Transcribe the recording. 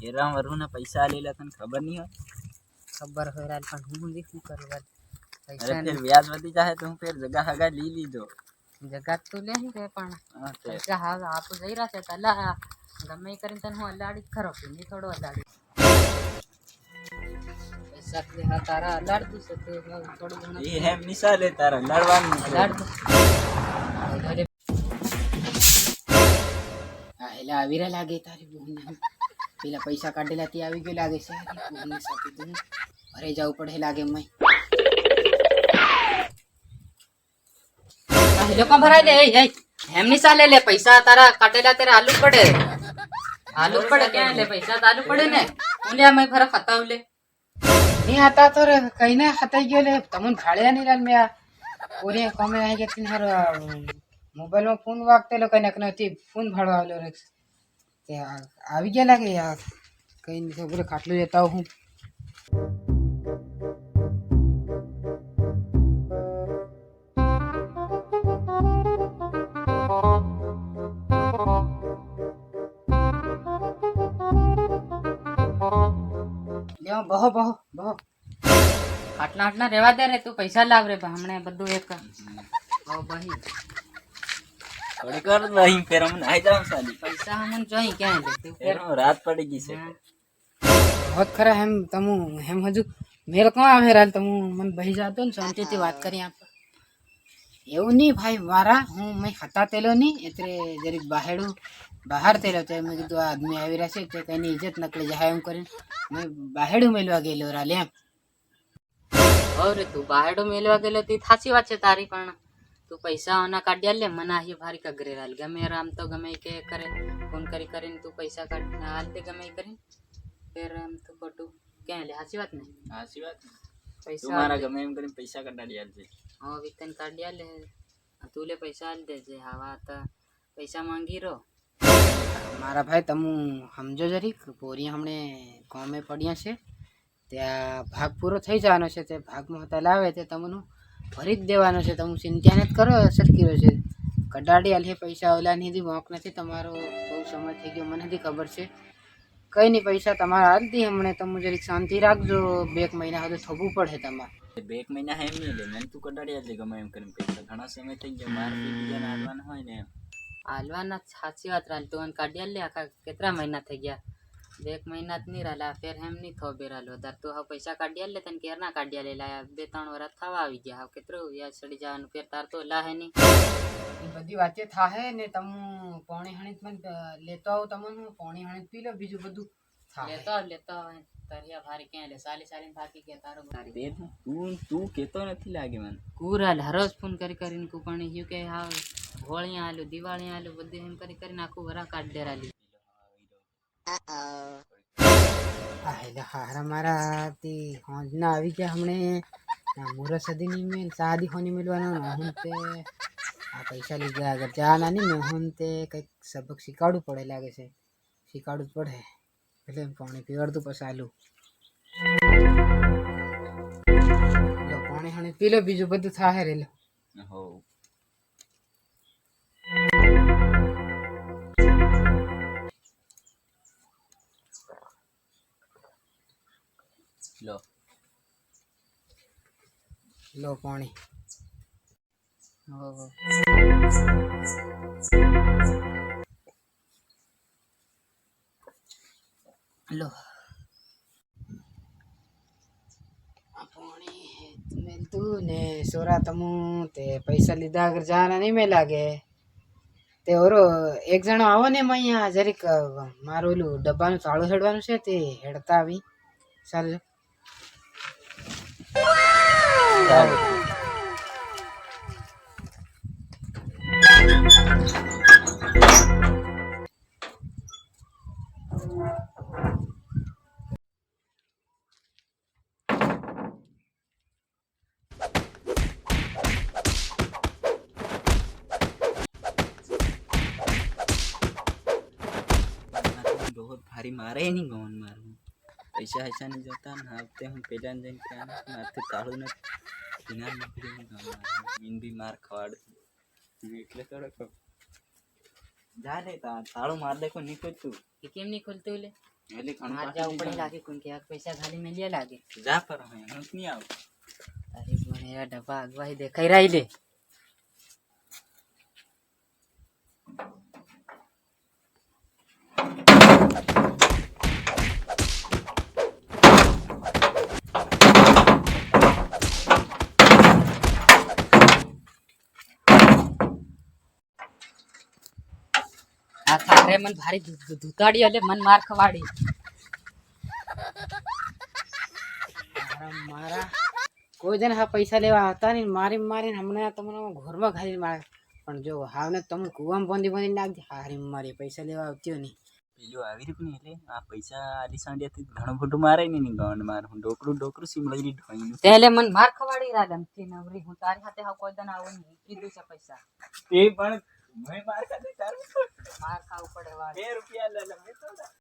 હેરામ વરુના પૈસા આલેલા તને ખબર નહીં હોય ખબર હોય રાલ પણ હું બી શું કરું રાલ અરે પૈસા ફેર વ્યાજ વધી જાય તો હું ફેર જગા હગા લઈ લીધો જગાત તો લે નહીં રે પણ હા તે પૈસા હા આપ જઈ રહ્યા છે તો અલ્લાહ ગમે એ કરીને તને હું અલાડી જ ખરો નહીં થોડો અલાડી પૈસા કે હા તારા અલાડતું છે તે થોડું ઘણું એ હેમ નિશાલે તારા લડવાનું છે. અલાડતું અરે હા એટલે આવી રહ્યા લાગે તારી બહુને પેલા પૈસા કાઢેલા તે આવી ગયો લાગે છે બહુને સાથે તું ઘરે જવું પડે લાગે મય એ લોકો ભરાઈ દે એ એમની ચાલે લે પૈસા તારા કાઢેલા તારે આલુ પડે આલુ પડે ક્યાં લે પૈસા તો આલુ પડે ને હું લે મેં ફરક હતાવ લે નહીં હતા તો રે કઈ ને હતાઈ ગયો લે તમને ભાળ્યા નહીં લાલ મેં આ પૂરી કોમે આવી ગયા તીન હારો મોબાઈલ માં ફોન વાગતેલો કઈ નક નથી ફોન ભાડો આવેલો રે તે આ- આવી ગયા લાગે યાર કઈ નહીં ખબર ખાટલું જતા હું લ્યો બહો બહો બહો આટલા આટલા રેવા દે રે તું પૈસા લાવ રે ભા, હમણાં બધું એક બહુ બહી થોડી કર નહીં ફેર અમને આઈ જાવ સાલી પૈસા હમણાં જોઈ ક્યાં લે તું ફેર હું રાત પડી ગઈ છે बहुत खरा हम तमु हम हजू मेरे को આવે રાલ તમુ મન બહી જાતો ને શાંતિથી વાત કરી આપ એવું નહીં ભાઈ મારા હું મેં હતા તેલો નહીં એટલે જરીક બહાડું બહાર તેલો તે મેં કીધું આ આદમી આવી રહ્યા છે તે કઈની ઇજ્જત નકળી જાય એમ કરીને મેં બહાડું મેલવા ગયેલો રાલ એમ અરે તું બહાડું મેલવા ગયેલો તે સાચી વાત છે તારી પણ તું પૈસા આના કાઢ્યા લે મને આહી ભારી કગરે હાલ. ગમે રામ તો ગમે કે કરે ફોન કરી કરીને તું પૈસા કાઢ હાલ તે ગમે કરીને. ફેર એમ તો ખોટું ક્યાં લે સાચી વાત ને? સાચી વાત પૈસા મારા ગમે એમ કરીને પૈસા કાઢી આલજે હા વિતન કાઢી આલે તું લે પૈસા આલ દેજે હવા તો પૈસા માંગી રહો. મારા ભાઈ તમે સમજો જરીક પોરી હમણે ગામે પડ્યા છે. ત્યાં ભાગ પૂરો થઈ જવાનો છે તે ભાગમાં હતા લાવે તે તમને ભરી જ દેવાનો છે તમે ચિંતા નથી કરો સરકી રહ્યો છે? કડાડી આલી પૈસા ઓલા નથી મોક નથી તમારો બહુ સમય થઈ ગયો મને નથી ખબર છે. કઈ નહીં પૈસા તમારા હાલ દી હમણે તમે જરીક શાંતિ રાખજો બે એક મહિના સુધી થવું પડે તમારે. બે એક મહિના એમ નહીં લે મને તું કઢાડી આલી ગમે એમ કરીને પૈસા. ઘણા સમય થઈ ગયા મારે બીજાને આલવાના હોય ને હાલવાના સાચી વાત રાલ તું અને કાઢ્યા લે આખા કેટલા મહિના થઈ ગયા? એક મહિના જ નહીં રાલા ફેર એમ નહીં થો બેરાલ વધારે. તું હવે પૈસા કાઢ્યા લે તને કેરના કાઢ્યા લેલા બે ત્રણ વરસ થવા આવી ગયા. હવે કેટલું વ્યાજ ચડી જવાનું ફેર તાર તો લાહે નહીં. બધી વાતે થાહે ને તમ પાણી હણી મને લેતો આવો તમને પાણી હણીત પી લો બીજું બધું લેતો આવ લેતો આવ તરિયા ભારી ક્યાં લે? સાલી સાલી થાકી ગયા તારો ભારી તે તું તું કેતો નથી લાગે મને. કુરાલ હરોજ ફોન કરી કરીને કુપાણી હ્યું કે હા હોળી આલું દિવાળી આલું બધું એમ કરી કરીને આખું વરા કાઢ દેરાલી આયલા હારા મારા આવી ગયા હમણે. મુરત સદીની મેં સાદી હોની મેળવાનો હું તે આ પૈસા લીધા મેં હું તે કંઈક સબક શીખવાડવું પડે લાગે છે. શીખવાડવું જ પડે. એટલે પાણી પીવાડતું પછી આલું. પાણી હણી પી બીજું બધું થાય રે લો. લો પાણી. લો. આ ને સોરા તમુ તે પૈસા લીધા અગર જવાના નહીં મેં લાગે. તે ઓરો એક જણો આવો ને અહીંયા જરીક મારું ઓલું ડબ્બાનું તાળું હેડવાનું છે તે હેડતા આવી. ચાલો बहुत भारी मारे नहीं गौन मार। પૈસા હૈસા નહીં જતા ને હાલતે હું પેલા જઈને ત્યાં માથે તાળું નથી કિનાર નીકળી હું ગામ મારું મીન બી માર ખવાડ એટલે થોડોક જા લે તા તાળું માર દે કોઈ નીકળ તું એ કેમ નહીં ખોલતું લે એટલે ઘણું માર પાછું જાવું પડે દીધું. લાગે કોઈ કે યાર પૈસા ખાલી મેલ્યા લાગે જા પર હવે હું જ નહીં આવું અરે મને એવા ડબ્બા આગવાહી દેખાઈ રહી લે આ થારે મન ભારી ધૂતાડી એટલે મન માર ખવાડી. મારા કોઈ જણ હા પૈસા લેવા હતા નહીં મારી મારીને હમણાં તમને ઘરમાં ખાલી મારે પણ જો હાવને તમે કુવામાં બોંધી બોંધી નાખી હારી મારી પૈસા લેવા આવતી નહીં. પેલું આવી રહ્યું ને એટલે? આ પૈસા આલી સાંડિયાથી ઘણું બધું મારે નહીં ગણ માર. હું ડોકરું ડોકરું સિમલરી ઢોઈનું. એટલે મન માર ખવાડી રહ્યા લમથી નવરી. હું તારી સાથે હા કોઈ દન આવું નહીં. કીધું છે પૈસા. તે પણ મેં માર ખાધે તારું માર ખાવું પડે વાર બે રૂપિયા લે લે મેં તો